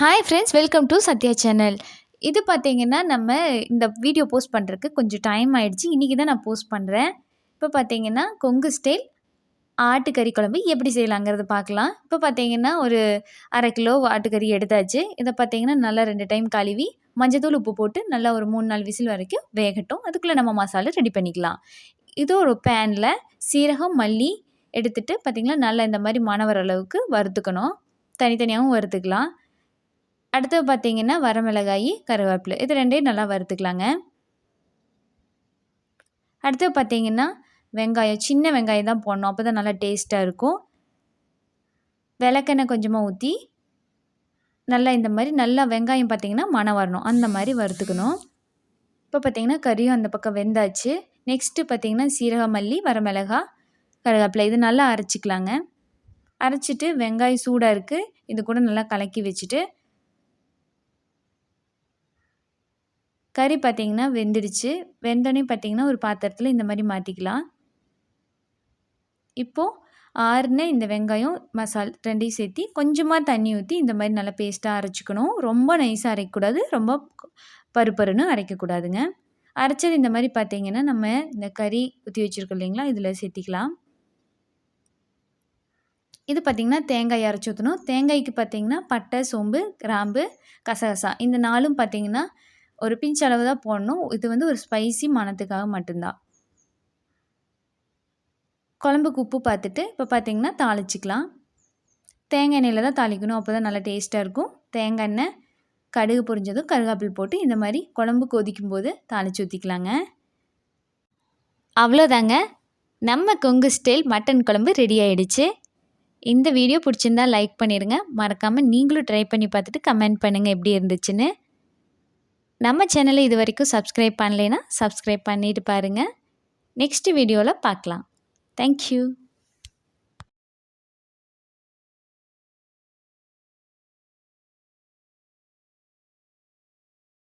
Hi friends welcome to Sathya channel இது பார்த்தீங்கன்னா நம்ம இந்த வீடியோ போஸ்ட் பண்ணுறதுக்கு கொஞ்சம் டைம் ஆகிடுச்சு இன்றைக்கி தான் நான் போஸ்ட் பண்ணுறேன் இப்போ பார்த்தீங்கன்னா கொங்கு ஸ்டைல் ஆட்டுக்கறி குழம்பு எப்படி செய்யலாங்கிறது பார்க்கலாம். இப்போ பார்த்தீங்கன்னா ஒரு அரை கிலோ ஆட்டுக்கறி எடுத்தாச்சு. இதை பார்த்தீங்கன்னா நல்லா ரெண்டு டைம் கழுவி மஞ்சத்தூள் உப்பு போட்டு நல்லா ஒரு மூணு நாலு விசில் வரைக்கும் வேகட்டும். அதுக்குள்ளே நம்ம மசாலா ரெடி பண்ணிக்கலாம். இது ஒரு பேனில் சீரகம் மல்லி எடுத்துகிட்டு பார்த்தீங்கன்னா நல்லா இந்த மாதிரி மணம் வர அளவுக்கு வறுத்துக்கணும். தனித்தனியாகவும் வறுத்துக்கலாம். அடுத்து பார்த்தீங்கன்னா வரமிளகாய் கருவேப்பிலை. இது ரெண்டையும் நல்லா வறுத்துக்கலாங்க. அடுத்து பார்த்தீங்கன்னா வெங்காயம் சின்ன வெங்காயம் தான் போடணும். அப்போ தான் நல்லா டேஸ்ட்டாக இருக்கும். விளக்கெண்ணெய் கொஞ்சமாக ஊற்றி நல்லா இந்த மாதிரி நல்லா வெங்காயம் பார்த்திங்கன்னா மனம் வரணும். அந்த மாதிரி வறுத்துக்கணும். இப்போ பார்த்திங்கன்னா கறியும் அந்த பக்கம் வெந்தாச்சு. நெக்ஸ்ட்டு பார்த்திங்கன்னா சீரக மல்லி வரமிளகா கருவேப்பிலை. இது நல்லா அரைச்சிக்கலாங்க. அரைச்சிட்டு வெங்காயம் சூடாக இருக்குது இது கூட நல்லா கலக்கி வச்சுட்டு கறி பார்த்திங்கன்னா வெந்துடுச்சு. வெந்தோடனே பார்த்திங்கன்னா ஒரு பாத்திரத்தில் இந்த மாதிரி மாற்றிக்கலாம் இப்போது ஆறுன இந்த வெங்காயம் மசால் ரெண்டையும் சேர்த்தி கொஞ்சமாக தண்ணி ஊற்றி இந்த மாதிரி நல்லா பேஸ்ட்டாக அரைச்சிக்கணும். ரொம்ப நைஸாக அரைக்கக்கூடாது. ரொம்ப பருப்பருன்னு அரைக்கக்கூடாதுங்க. அரைச்சது இந்த மாதிரி பார்த்தீங்கன்னா நம்ம இந்த கறி ஊற்றி வச்சுருக்கோம் இல்லைங்களா இதில் சேர்த்திக்கலாம். இது பார்த்திங்கன்னா தேங்காய் அரைச்சி ஊற்றணும் தேங்காய்க்கு பார்த்திங்கன்னா பட்டை சோம்பு கிராம்பு கசகசா இந்த நாளும் பார்த்திங்கன்னா ஒரு பிஞ்ச் அளவு தான் போடணும். இது வந்து ஒரு ஸ்பைசி மனத்துக்காக மட்டும்தான். குழம்புக்கு உப்பு பார்த்துட்டு இப்போ பார்த்திங்கன்னா தாளிச்சிக்கலாம். தேங்காய் எண்ணெயில் தான் தாளிக்கணும். அப்போ தான் நல்லா டேஸ்ட்டாக இருக்கும். தேங்காய் எண்ணெய் கடுகு பொரிஞ்சதும் கருகாப்பில் போட்டு இந்த மாதிரி குழம்பு கொதிக்கும் போது தாளித்து ஊற்றிக்கலாங்க அவ்வளோதாங்க. நம்ம கொங்கு ஸ்டைல் மட்டன் குழம்பு ரெடி ஆகிடுச்சு இந்த வீடியோ பிடிச்சிருந்தா லைக் பண்ணிடுங்க மறக்காமல் நீங்களும் ட்ரை பண்ணி பார்த்துட்டு கமெண்ட் பண்ணுங்கள் எப்படி இருந்துச்சுன்னு. நம்ம சேனலை இது வரைக்கும் சப்ஸ்கிரைப் பண்ணலைன்னா சப்ஸ்கிரைப் பண்ணிட்டு பாருங்கள் நெக்ஸ்ட் வீடியோவில் பார்க்கலாம். தேங்க்யூ